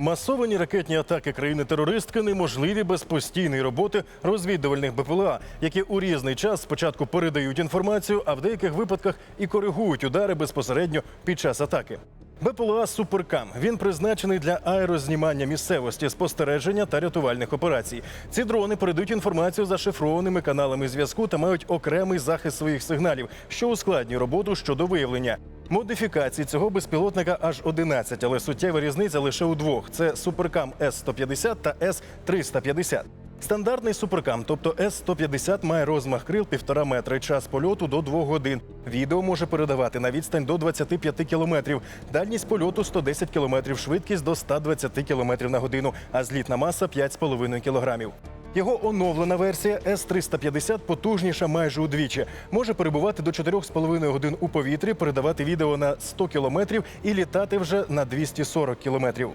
Масовані ракетні атаки країни-терористки неможливі без постійної роботи розвідувальних БПЛА, які у різний час спочатку передають інформацію, а в деяких випадках і коригують удари безпосередньо під час атаки. БПЛА Суперкам він призначений для аерознімання місцевості, спостереження та рятувальних операцій. Ці дрони передають інформацію зашифрованими каналами зв'язку та мають окремий захист своїх сигналів, що ускладнює роботу щодо виявлення. Модифікацій цього безпілотника аж 11, але суттєва різниця лише у двох: це Суперкам С-150 та С-350. Стандартний суперкам, тобто С-150, має розмах крил 1,5 метра і час польоту до 2 годин. Відео може передавати на відстань до 25 кілометрів. Дальність польоту 110 кілометрів, швидкість до 120 кілометрів на годину, а злітна маса 5,5 кілограмів. Його оновлена версія С-350 потужніша майже удвічі. Може перебувати до 4,5 годин у повітрі, передавати відео на 100 кілометрів і літати вже на 240 кілометрів.